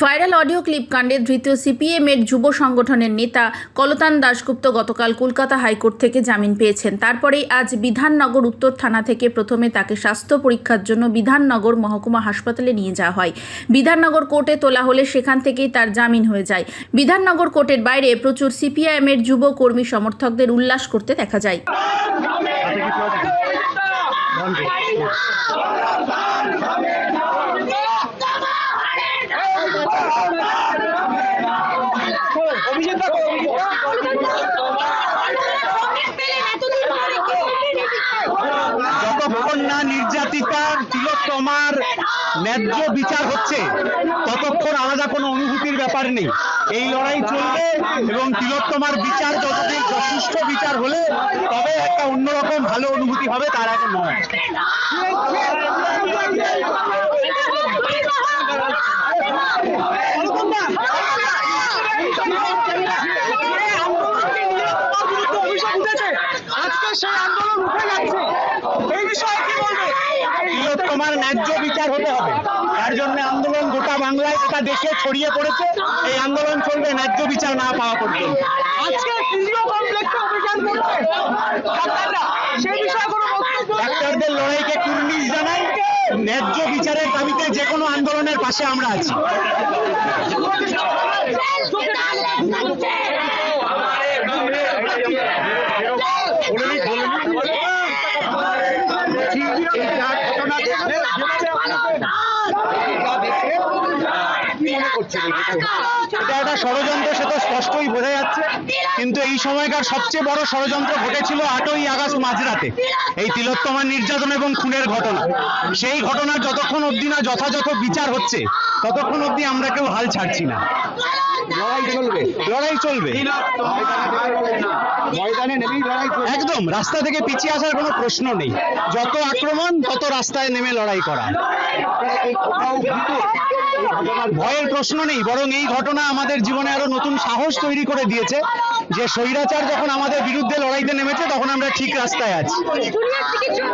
Viral audio clip কাণ্ডে ধৃত CPM এর যুব সংগঠনের নেতা কলতান দাশগুপ্ত গতকাল কলকাতা হাইকোর্ট থেকে জামিন পেয়েছেন। তারপরেই আজ বিধাননগর উত্তর থানা থেকে প্রথমে তাকে স্বাস্থ্য পরীক্ষার জন্য বিধাননগর মহকুমা হাসপাতালে নিয়ে যাওয়া হয়। বিধাননগর কোর্টে তোলা হলে সেখান থেকেই তার জামিন হয়ে যায়। বিধাননগর কোর্টের বাইরে প্রচুর সিপিআইএম এর যুব কর্মী সমর্থকদের উল্লাস করতে দেখা যায়। নির্যাতিতা তিলোত্তমার ন্যায্য বিচার হচ্ছে। ততক্ষণ আলাদা কোনো অনুভূতির ব্যাপার নেই। এই লড়াই চলবে এবং তিলোত্তমার বিচার যতদিন যথেষ্ট বিচার হলে তবে একটা অন্যরকম ভালো অনুভূতি হবে, তার এখন নয়। সেই আন্দোলন উঠে যাচ্ছে। এই বিষয়ে কি বলবে? তিলোত্তমার ন্যায্য বিচার হতে হবে। তার জন্য আন্দোলন গোটা বাংলায় গোটা দেশে ছড়িয়ে পড়েছে। এই আন্দোলন চলবে ন্যায্য বিচার না পাওয়া পর্যন্ত। আজকে ফিজিও কমপ্লেক্সে অভিযান করছে। ডাক্তাররা সেই বিষয়ে কোনো বক্তব্য ডাক্তারদের লড়াইকে কুর্নিশ জানাই। ন্যায্য বিচারের দাবিতে যে কোনো আন্দোলনের পাশে আমরা আছি। স্পষ্টই বোঝা যাচ্ছে। কিন্তু এই সময়কার সবচেয়ে বড় ষড়যন্ত্র ঘটেছিল আটই মাঝরাতে। এই নির্যাতন এবং খুনের ঘটনা। সেই যতক্ষণ অবধি না যথাযথ বিচার হচ্ছে, ততক্ষণ অবধি আমরা কেউ হাল ছাড়ছি না। চলবে। লড়াই চলবে। ময়দানে নেমেই লড়াই একদম, রাস্তা থেকে পিছিয়ে আসার কোনো প্রশ্ন নেই। যত আক্রমণ, তত রাস্তায় নেমে লড়াই করা। ভয়ের প্রশ্ন নেই, বরং এই ঘটনা আমাদের জীবনে আরও নতুন সাহস তৈরি করে দিয়েছে যে স্বৈরাচার যখন আমাদের বিরুদ্ধে লড়াইতে নেমেছে, তখন আমরা ঠিক রাস্তায় আছি।